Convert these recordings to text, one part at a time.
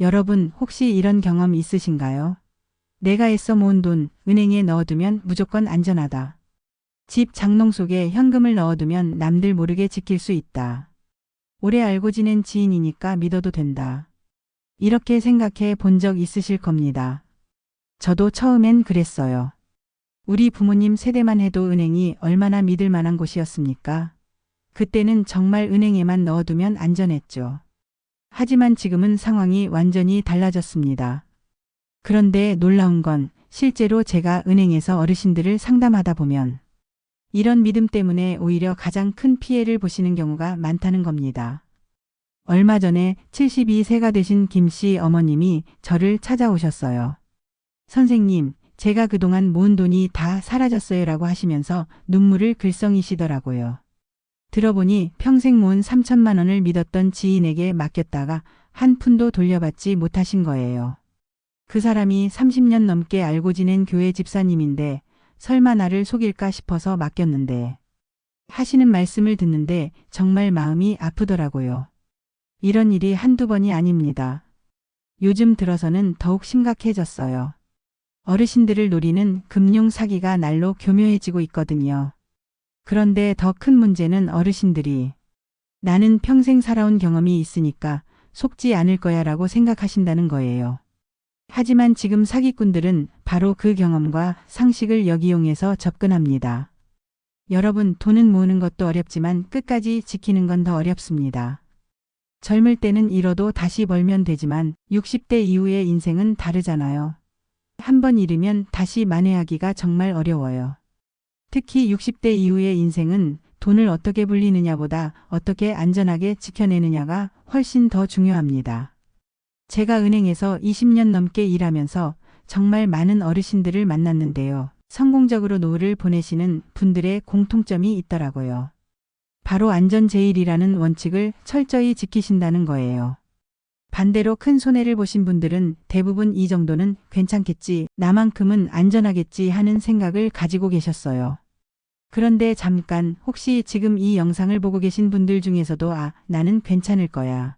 여러분 혹시 이런 경험 있으신가요? 내가 애써 모은 돈 은행에 넣어두면 무조건 안전하다. 집 장롱 속에 현금을 넣어두면 남들 모르게 지킬 수 있다. 오래 알고 지낸 지인이니까 믿어도 된다. 이렇게 생각해 본 적 있으실 겁니다. 저도 처음엔 그랬어요. 우리 부모님 세대만 해도 은행이 얼마나 믿을 만한 곳이었습니까? 그때는 정말 은행에만 넣어두면 안전했죠. 하지만 지금은 상황이 완전히 달라졌습니다. 그런데 놀라운 건 실제로 제가 은행에서 어르신들을 상담하다 보면 이런 믿음 때문에 오히려 가장 큰 피해를 보시는 경우가 많다는 겁니다. 얼마 전에 72세가 되신 김 씨 어머님이 저를 찾아오셨어요. 선생님, 제가 그동안 모은 돈이 다 사라졌어요 라고 하시면서 눈물을 글썽이시더라고요. 들어보니 평생 모은 3천만 원을 믿었던 지인에게 맡겼다가 한 푼도 돌려받지 못하신 거예요. 그 사람이 30년 넘게 알고 지낸 교회 집사님인데 설마 나를 속일까 싶어서 맡겼는데 하시는 말씀을 듣는데 정말 마음이 아프더라고요. 이런 일이 한두 번이 아닙니다. 요즘 들어서는 더욱 심각해졌어요. 어르신들을 노리는 금융 사기가 날로 교묘해지고 있거든요. 그런데 더 큰 문제는 어르신들이 나는 평생 살아온 경험이 있으니까 속지 않을 거야 라고 생각하신다는 거예요. 하지만 지금 사기꾼들은 바로 그 경험과 상식을 역이용해서 접근합니다. 여러분, 돈은 모으는 것도 어렵지만 끝까지 지키는 건 더 어렵습니다. 젊을 때는 잃어도 다시 벌면 되지만 60대 이후의 인생은 다르잖아요. 한 번 잃으면 다시 만회하기가 정말 어려워요. 특히 60대 이후의 인생은 돈을 어떻게 불리느냐보다 어떻게 안전하게 지켜내느냐가 훨씬 더 중요합니다. 제가 은행에서 20년 넘게 일하면서 정말 많은 어르신들을 만났는데요. 성공적으로 노후를 보내시는 분들의 공통점이 있더라고요. 바로 안전제일이라는 원칙을 철저히 지키신다는 거예요. 반대로 큰 손해를 보신 분들은 대부분 이 정도는 괜찮겠지, 나만큼은 안전하겠지 하는 생각을 가지고 계셨어요. 그런데 잠깐 혹시 지금 이 영상을 보고 계신 분들 중에서도 아, 나는 괜찮을 거야.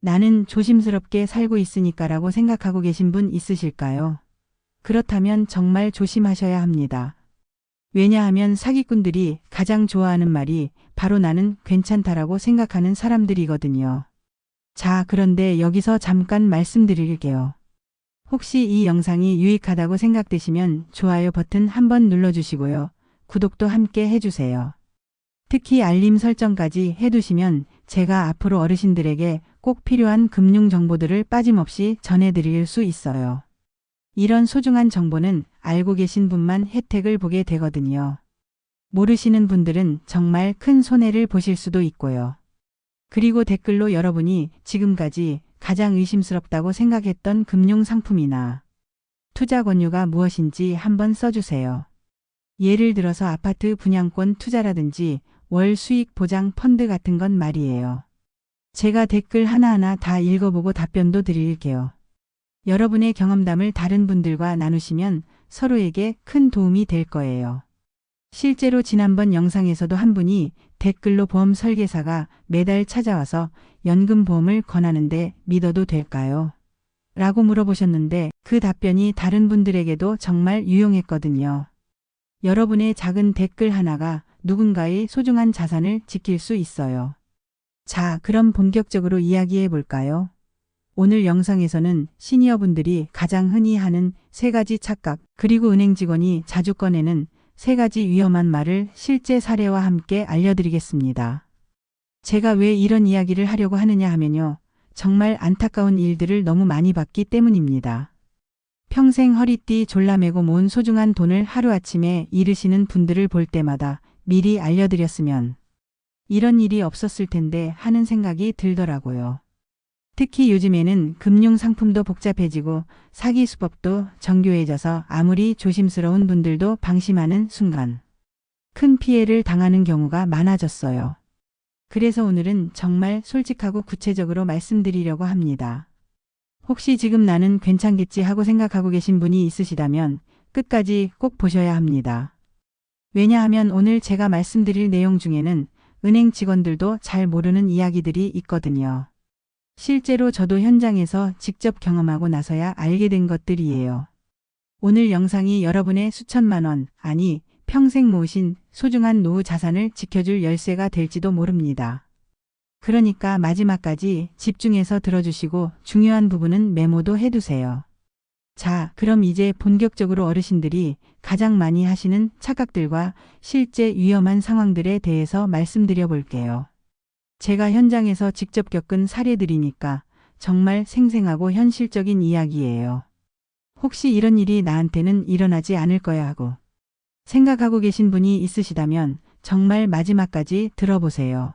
나는 조심스럽게 살고 있으니까 라고 생각하고 계신 분 있으실까요? 그렇다면 정말 조심하셔야 합니다. 왜냐하면 사기꾼들이 가장 좋아하는 말이 바로 나는 괜찮다라고 생각하는 사람들이거든요. 자, 그런데 여기서 잠깐 말씀드릴게요. 혹시 이 영상이 유익하다고 생각되시면 좋아요 버튼 한번 눌러주시고요. 구독도 함께 해주세요. 특히 알림 설정까지 해두시면 제가 앞으로 어르신들에게 꼭 필요한 금융 정보들을 빠짐없이 전해드릴 수 있어요. 이런 소중한 정보는 알고 계신 분만 혜택을 보게 되거든요. 모르시는 분들은 정말 큰 손해를 보실 수도 있고요. 그리고 댓글로 여러분이 지금까지 가장 의심스럽다고 생각했던 금융 상품이나 투자 권유가 무엇인지 한번 써주세요. 예를 들어서 아파트 분양권 투자라든지 월 수익 보장 펀드 같은 건 말이에요. 제가 댓글 하나하나 다 읽어보고 답변도 드릴게요. 여러분의 경험담을 다른 분들과 나누시면 서로에게 큰 도움이 될 거예요. 실제로 지난번 영상에서도 한 분이 댓글로 보험 설계사가 매달 찾아와서 연금보험을 권하는데 믿어도 될까요? 라고 물어보셨는데 그 답변이 다른 분들에게도 정말 유용했거든요. 여러분의 작은 댓글 하나가 누군가의 소중한 자산을 지킬 수 있어요. 자, 그럼 본격적으로 이야기해 볼까요? 오늘 영상에서는 시니어분들이 가장 흔히 하는 세 가지 착각, 그리고 은행 직원이 자주 꺼내는 세 가지 위험한 말을 실제 사례와 함께 알려드리겠습니다. 제가 왜 이런 이야기를 하려고 하느냐 하면요. 정말 안타까운 일들을 너무 많이 봤기 때문입니다. 평생 허리띠 졸라매고 모은 소중한 돈을 하루아침에 잃으시는 분들을 볼 때마다 미리 알려드렸으면 이런 일이 없었을 텐데 하는 생각이 들더라고요. 특히 요즘에는 금융 상품도 복잡해지고 사기 수법도 정교해져서 아무리 조심스러운 분들도 방심하는 순간 큰 피해를 당하는 경우가 많아졌어요. 그래서 오늘은 정말 솔직하고 구체적으로 말씀드리려고 합니다. 혹시 지금 나는 괜찮겠지 하고 생각하고 계신 분이 있으시다면 끝까지 꼭 보셔야 합니다. 왜냐하면 오늘 제가 말씀드릴 내용 중에는 은행 직원들도 잘 모르는 이야기들이 있거든요. 실제로 저도 현장에서 직접 경험하고 나서야 알게 된 것들이에요. 오늘 영상이 여러분의 수천만 원, 아니, 평생 모으신 소중한 노후 자산을 지켜줄 열쇠가 될지도 모릅니다. 그러니까 마지막까지 집중해서 들어주시고 중요한 부분은 메모도 해두세요. 자, 그럼 이제 본격적으로 어르신들이 가장 많이 하시는 착각들과 실제 위험한 상황들에 대해서 말씀드려 볼게요. 제가 현장에서 직접 겪은 사례들이니까 정말 생생하고 현실적인 이야기예요. 혹시 이런 일이 나한테는 일어나지 않을 거야 하고 생각하고 계신 분이 있으시다면 정말 마지막까지 들어보세요.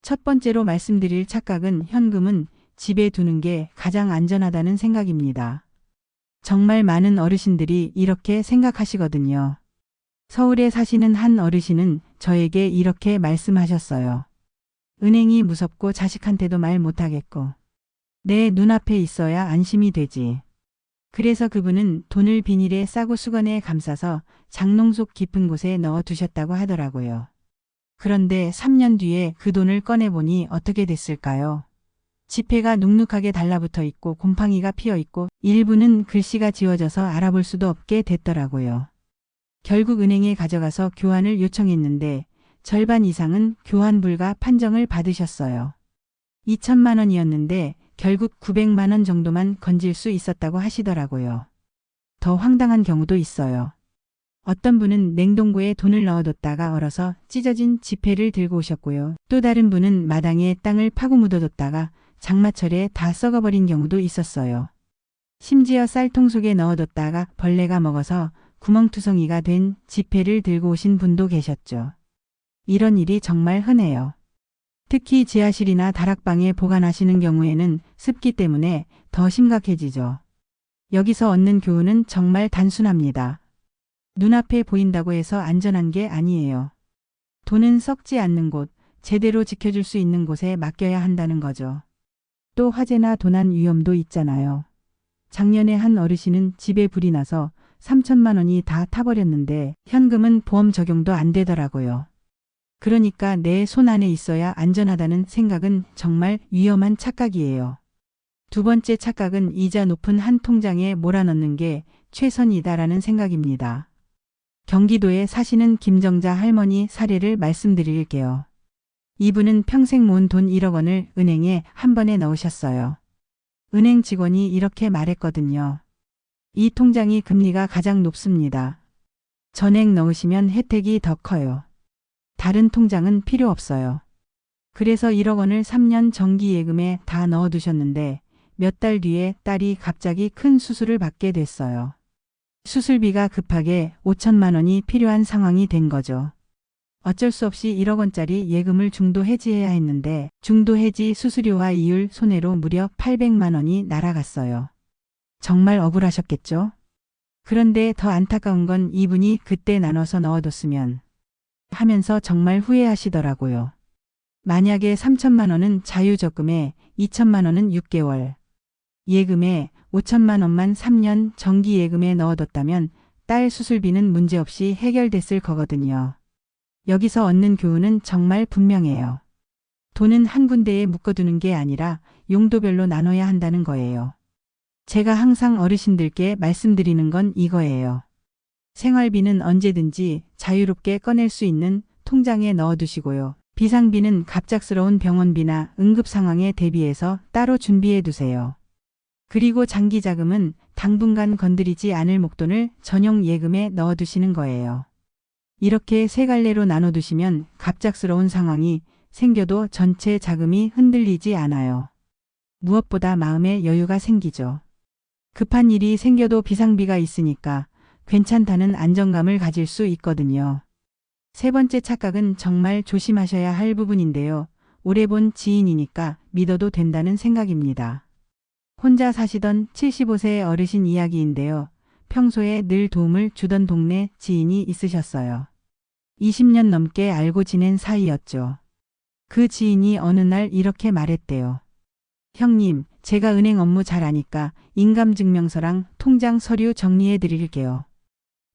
첫 번째로 말씀드릴 착각은 현금은 집에 두는 게 가장 안전하다는 생각입니다. 정말 많은 어르신들이 이렇게 생각하시거든요. 서울에 사시는 한 어르신은 저에게 이렇게 말씀하셨어요. 은행이 무섭고 자식한테도 말 못하겠고 내 눈앞에 있어야 안심이 되지. 그래서 그분은 돈을 비닐에 싸고 수건에 감싸서 장롱 속 깊은 곳에 넣어 두셨다고 하더라고요. 그런데 3년 뒤에 그 돈을 꺼내보니 어떻게 됐을까요? 지폐가 눅눅하게 달라붙어 있고 곰팡이가 피어 있고 일부는 글씨가 지워져서 알아볼 수도 없게 됐더라고요. 결국 은행에 가져가서 교환을 요청했는데 절반 이상은 교환 불가 판정을 받으셨어요. 2천만 원이었는데 결국 900만 원 정도만 건질 수 있었다고 하시더라고요. 더 황당한 경우도 있어요. 어떤 분은 냉동고에 돈을 넣어뒀다가 얼어서 찢어진 지폐를 들고 오셨고요. 또 다른 분은 마당에 땅을 파고 묻어뒀다가 장마철에 다 썩어버린 경우도 있었어요. 심지어 쌀통 속에 넣어뒀다가 벌레가 먹어서 구멍투성이가 된 지폐를 들고 오신 분도 계셨죠. 이런 일이 정말 흔해요. 특히 지하실이나 다락방에 보관하시는 경우에는 습기 때문에 더 심각해지죠. 여기서 얻는 교훈은 정말 단순합니다. 눈앞에 보인다고 해서 안전한 게 아니에요. 돈은 썩지 않는 곳, 제대로 지켜줄 수 있는 곳에 맡겨야 한다는 거죠. 또 화재나 도난 위험도 있잖아요. 작년에 한 어르신은 집에 불이 나서 3천만 원이 다 타버렸는데 현금은 보험 적용도 안 되더라고요. 그러니까 내 손 안에 있어야 안전하다는 생각은 정말 위험한 착각이에요. 두 번째 착각은 이자 높은 한 통장에 몰아넣는 게 최선이다라는 생각입니다. 경기도에 사시는 김정자 할머니 사례를 말씀드릴게요. 이분은 평생 모은 돈 1억 원을 은행에 한 번에 넣으셨어요. 은행 직원이 이렇게 말했거든요. 이 통장이 금리가 가장 높습니다. 전액 넣으시면 혜택이 더 커요. 다른 통장은 필요 없어요. 그래서 1억 원을 3년 정기 예금에 다 넣어두셨는데 몇 달 뒤에 딸이 갑자기 큰 수술을 받게 됐어요. 수술비가 급하게 5천만 원이 필요한 상황이 된 거죠. 어쩔 수 없이 1억 원짜리 예금을 중도 해지해야 했는데 중도 해지 수수료와 이율 손해로 무려 800만 원이 날아갔어요. 정말 억울하셨겠죠? 그런데 더 안타까운 건 이분이 그때 나눠서 넣어뒀으면 하면서 정말 후회하시더라고요. 만약에 3천만 원은 자유적금에 2천만 원은 6개월, 예금에 5천만 원만 3년 정기 예금에 넣어뒀다면 딸 수술비는 문제없이 해결됐을 거거든요. 여기서 얻는 교훈은 정말 분명해요. 돈은 한 군데에 묶어두는 게 아니라 용도별로 나눠야 한다는 거예요. 제가 항상 어르신들께 말씀드리는 건 이거예요. 생활비는 언제든지 자유롭게 꺼낼 수 있는 통장에 넣어두시고요. 비상비는 갑작스러운 병원비나 응급 상황에 대비해서 따로 준비해 두세요. 그리고 장기 자금은 당분간 건드리지 않을 목돈을 전용 예금에 넣어두시는 거예요. 이렇게 세 갈래로 나눠두시면 갑작스러운 상황이 생겨도 전체 자금이 흔들리지 않아요. 무엇보다 마음에 여유가 생기죠. 급한 일이 생겨도 비상비가 있으니까 괜찮다는 안정감을 가질 수 있거든요. 세 번째 착각은 정말 조심하셔야 할 부분인데요. 오래 본 지인이니까 믿어도 된다는 생각입니다. 혼자 사시던 75세 어르신 이야기인데요. 평소에 늘 도움을 주던 동네 지인이 있으셨어요. 20년 넘게 알고 지낸 사이였죠. 그 지인이 어느 날 이렇게 말했대요. 형님, 제가 은행 업무 잘 아니까 인감증명서랑 통장 서류 정리해 드릴게요.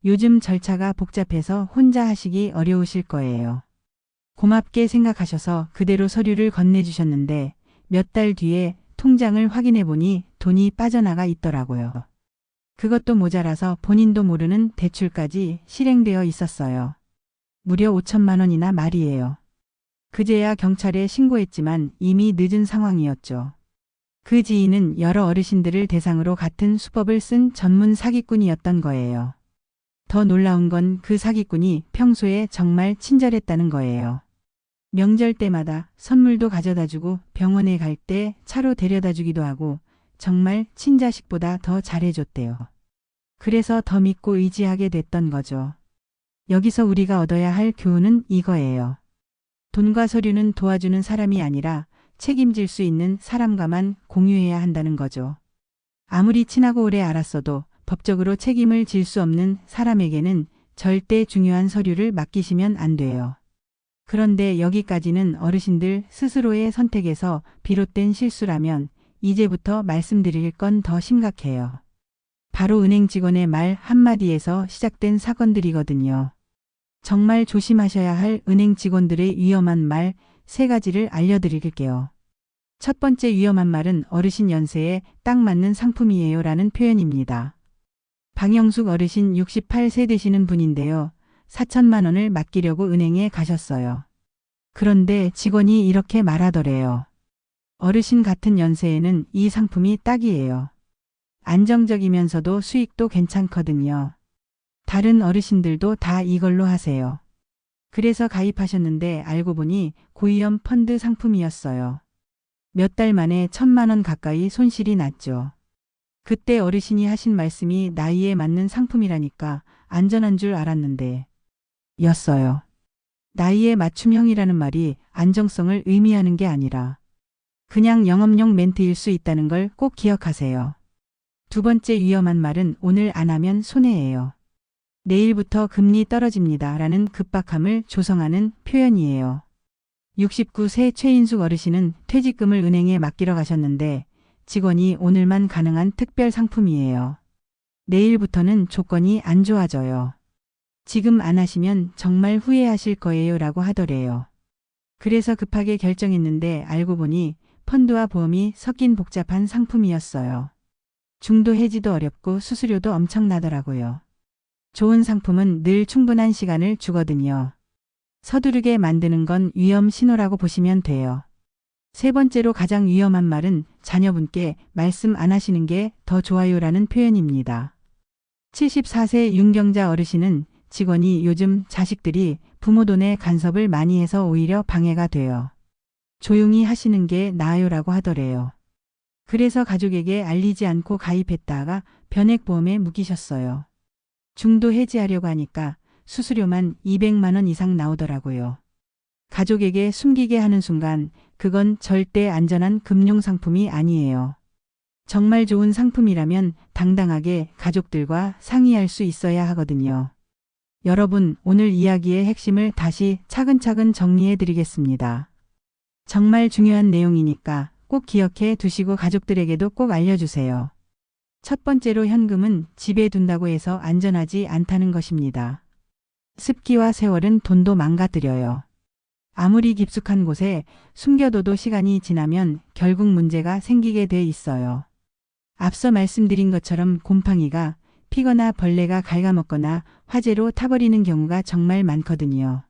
요즘 절차가 복잡해서 혼자 하시기 어려우실 거예요. 고맙게 생각하셔서 그대로 서류를 건네주셨는데 몇 달 뒤에 통장을 확인해 보니 돈이 빠져나가 있더라고요. 그것도 모자라서 본인도 모르는 대출까지 실행되어 있었어요. 무려 5천만 원이나 말이에요. 그제야 경찰에 신고했지만 이미 늦은 상황이었죠. 그 지인은 여러 어르신들을 대상으로 같은 수법을 쓴 전문 사기꾼이었던 거예요. 더 놀라운 건 그 사기꾼이 평소에 정말 친절했다는 거예요. 명절 때마다 선물도 가져다 주고 병원에 갈 때 차로 데려다 주기도 하고 정말 친자식보다 더 잘해줬대요. 그래서 더 믿고 의지하게 됐던 거죠. 여기서 우리가 얻어야 할 교훈은 이거예요. 돈과 서류는 도와주는 사람이 아니라 책임질 수 있는 사람과만 공유해야 한다는 거죠. 아무리 친하고 오래 알았어도 법적으로 책임을 질 수 없는 사람에게는 절대 중요한 서류를 맡기시면 안 돼요. 그런데 여기까지는 어르신들 스스로의 선택에서 비롯된 실수라면 이제부터 말씀드릴 건 더 심각해요. 바로 은행 직원의 말 한마디에서 시작된 사건들이거든요. 정말 조심하셔야 할 은행 직원들의 위험한 말 세 가지를 알려드릴게요. 첫 번째 위험한 말은 어르신 연세에 딱 맞는 상품이에요 라는 표현입니다. 방영숙 어르신 68세 되시는 분인데요. 4천만 원을 맡기려고 은행에 가셨어요. 그런데 직원이 이렇게 말하더래요. 어르신 같은 연세에는 이 상품이 딱이에요. 안정적이면서도 수익도 괜찮거든요. 다른 어르신들도 다 이걸로 하세요. 그래서 가입하셨는데 알고 보니 고위험 펀드 상품이었어요. 몇 달 만에 천만 원 가까이 손실이 났죠. 그때 어르신이 하신 말씀이 나이에 맞는 상품이라니까 안전한 줄 알았는데 였어요. 나이에 맞춤형이라는 말이 안정성을 의미하는 게 아니라 그냥 영업용 멘트일 수 있다는 걸 꼭 기억하세요. 두 번째 위험한 말은 오늘 안 하면 손해예요. 내일부터 금리 떨어집니다. 라는 급박함을 조성하는 표현이에요. 69세 최인숙 어르신은 퇴직금을 은행에 맡기러 가셨는데 직원이 오늘만 가능한 특별 상품이에요. 내일부터는 조건이 안 좋아져요. 지금 안 하시면 정말 후회하실 거예요. 라고 하더래요. 그래서 급하게 결정했는데 알고 보니 펀드와 보험이 섞인 복잡한 상품이었어요. 중도 해지도 어렵고 수수료도 엄청나더라고요. 좋은 상품은 늘 충분한 시간을 주거든요. 서두르게 만드는 건 위험 신호라고 보시면 돼요. 세 번째로 가장 위험한 말은 자녀분께 말씀 안 하시는 게 더 좋아요라는 표현입니다. 74세 윤경자 어르신은 직원이 요즘 자식들이 부모 돈에 간섭을 많이 해서 오히려 방해가 돼요. 조용히 하시는 게 나아요라고 하더래요. 그래서 가족에게 알리지 않고 가입했다가 변액보험에 묶이셨어요. 중도 해지하려고 하니까 수수료만 200만 원 이상 나오더라고요. 가족에게 숨기게 하는 순간 그건 절대 안전한 금융상품이 아니에요. 정말 좋은 상품이라면 당당하게 가족들과 상의할 수 있어야 하거든요. 여러분, 오늘 이야기의 핵심을 다시 차근차근 정리해 드리겠습니다. 정말 중요한 내용이니까 꼭 기억해 두시고 가족들에게도 꼭 알려주세요. 첫 번째로 현금은 집에 둔다고 해서 안전하지 않다는 것입니다. 습기와 세월은 돈도 망가뜨려요. 아무리 깊숙한 곳에 숨겨둬도 시간이 지나면 결국 문제가 생기게 돼 있어요. 앞서 말씀드린 것처럼 곰팡이가 피거나 벌레가 갉아먹거나 화재로 타버리는 경우가 정말 많거든요.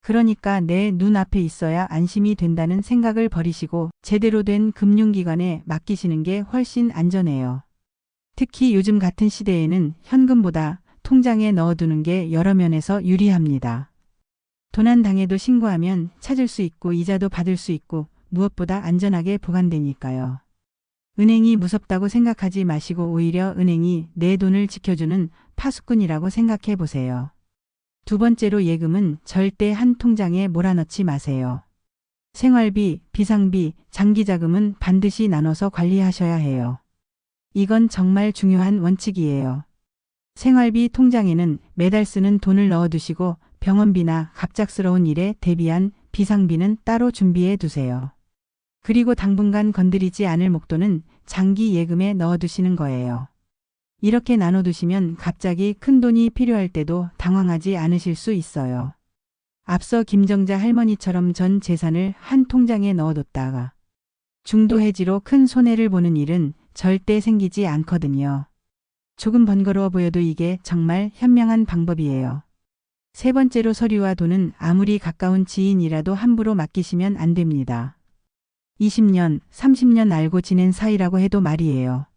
그러니까 내 눈앞에 있어야 안심이 된다는 생각을 버리시고 제대로 된 금융기관에 맡기시는 게 훨씬 안전해요. 특히 요즘 같은 시대에는 현금보다 통장에 넣어두는 게 여러 면에서 유리합니다. 도난 당해도 신고하면 찾을 수 있고 이자도 받을 수 있고 무엇보다 안전하게 보관되니까요. 은행이 무섭다고 생각하지 마시고 오히려 은행이 내 돈을 지켜주는 파수꾼이라고 생각해 보세요. 두 번째로 예금은 절대 한 통장에 몰아넣지 마세요. 생활비, 비상비, 장기자금은 반드시 나눠서 관리하셔야 해요. 이건 정말 중요한 원칙이에요. 생활비 통장에는 매달 쓰는 돈을 넣어두시고 병원비나 갑작스러운 일에 대비한 비상비는 따로 준비해 두세요. 그리고 당분간 건드리지 않을 목돈은 장기 예금에 넣어두시는 거예요. 이렇게 나눠두시면 갑자기 큰 돈이 필요할 때도 당황하지 않으실 수 있어요. 앞서 김정자 할머니처럼 전 재산을 한 통장에 넣어뒀다가 중도 해지로 큰 손해를 보는 일은 절대 생기지 않거든요. 조금 번거로워 보여도 이게 정말 현명한 방법이에요. 세 번째로 서류와 돈은 아무리 가까운 지인이라도 함부로 맡기시면 안 됩니다. 20년, 30년 알고 지낸 사이라고 해도 말이에요.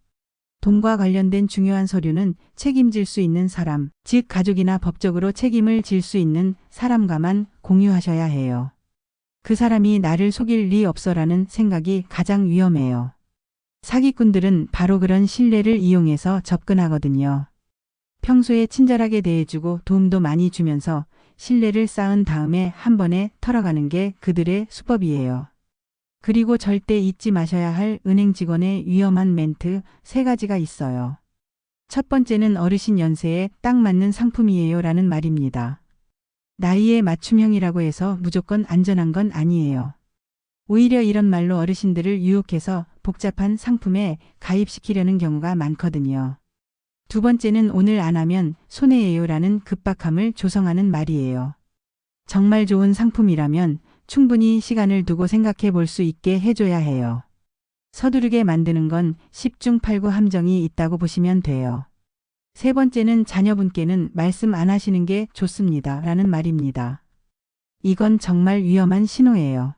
돈과 관련된 중요한 서류는 책임질 수 있는 사람, 즉 가족이나 법적으로 책임을 질 수 있는 사람과만 공유하셔야 해요. 그 사람이 나를 속일 리 없어라는 생각이 가장 위험해요. 사기꾼들은 바로 그런 신뢰를 이용해서 접근하거든요. 평소에 친절하게 대해주고 도움도 많이 주면서 신뢰를 쌓은 다음에 한 번에 털어가는 게 그들의 수법이에요. 그리고 절대 잊지 마셔야 할 은행 직원의 위험한 멘트 세 가지가 있어요. 첫 번째는 어르신 연세에 딱 맞는 상품이에요 라는 말입니다. 나이에 맞춤형이라고 해서 무조건 안전한 건 아니에요. 오히려 이런 말로 어르신들을 유혹해서 복잡한 상품에 가입시키려는 경우가 많거든요. 두 번째는 오늘 안 하면 손해예요 라는 급박함을 조성하는 말이에요. 정말 좋은 상품이라면 충분히 시간을 두고 생각해 볼 수 있게 해줘야 해요. 서두르게 만드는 건 10중 8구 함정이 있다고 보시면 돼요. 세 번째는 자녀분께는 말씀 안 하시는 게 좋습니다. 라는 말입니다. 이건 정말 위험한 신호예요.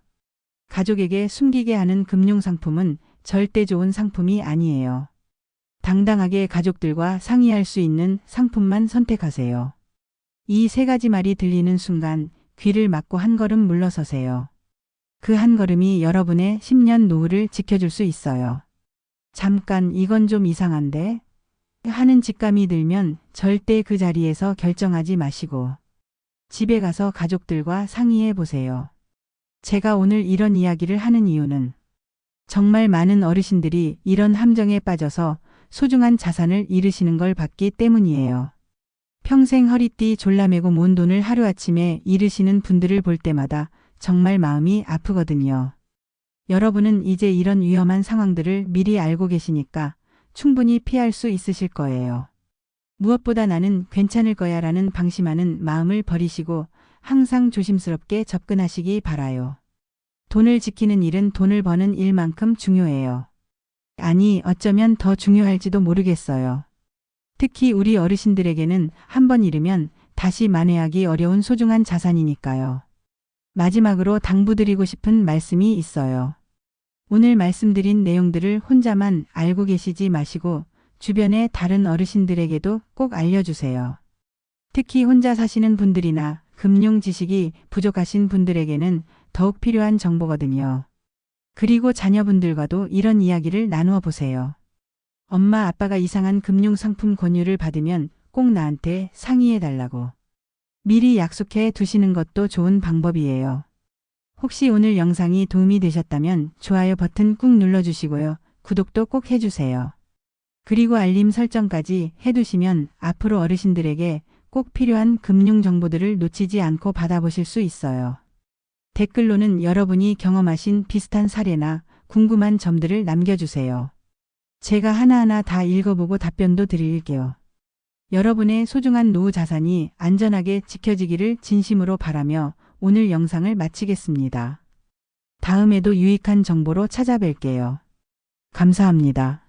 가족에게 숨기게 하는 금융상품은 절대 좋은 상품이 아니에요. 당당하게 가족들과 상의할 수 있는 상품만 선택하세요. 이 세 가지 말이 들리는 순간 귀를 막고 한 걸음 물러서세요. 그 한 걸음이 여러분의 10년 노후를 지켜줄 수 있어요. 잠깐 이건 좀 이상한데? 하는 직감이 들면 절대 그 자리에서 결정하지 마시고 집에 가서 가족들과 상의해 보세요. 제가 오늘 이런 이야기를 하는 이유는 정말 많은 어르신들이 이런 함정에 빠져서 소중한 자산을 잃으시는 걸 봤기 때문이에요. 평생 허리띠 졸라매고 모은 돈을 하루아침에 잃으시는 분들을 볼 때마다 정말 마음이 아프거든요. 여러분은 이제 이런 위험한 상황들을 미리 알고 계시니까 충분히 피할 수 있으실 거예요. 무엇보다 나는 괜찮을 거야 라는 방심하는 마음을 버리시고 항상 조심스럽게 접근하시기 바라요. 돈을 지키는 일은 돈을 버는 일만큼 중요해요. 아니, 어쩌면 더 중요할지도 모르겠어요. 특히 우리 어르신들에게는 한 번 잃으면 다시 만회하기 어려운 소중한 자산이니까요. 마지막으로 당부드리고 싶은 말씀이 있어요. 오늘 말씀드린 내용들을 혼자만 알고 계시지 마시고 주변의 다른 어르신들에게도 꼭 알려주세요. 특히 혼자 사시는 분들이나 금융 지식이 부족하신 분들에게는 더욱 필요한 정보거든요. 그리고 자녀분들과도 이런 이야기를 나누어 보세요. 엄마 아빠가 이상한 금융 상품 권유를 받으면 꼭 나한테 상의해 달라고. 미리 약속해 두시는 것도 좋은 방법이에요. 혹시 오늘 영상이 도움이 되셨다면 좋아요 버튼 꾹 눌러주시고요. 구독도 꼭 해주세요. 그리고 알림 설정까지 해두시면 앞으로 어르신들에게 꼭 필요한 금융 정보들을 놓치지 않고 받아보실 수 있어요. 댓글로는 여러분이 경험하신 비슷한 사례나 궁금한 점들을 남겨주세요. 제가 하나하나 다 읽어보고 답변도 드릴게요. 여러분의 소중한 노후 자산이 안전하게 지켜지기를 진심으로 바라며 오늘 영상을 마치겠습니다. 다음에도 유익한 정보로 찾아뵐게요. 감사합니다.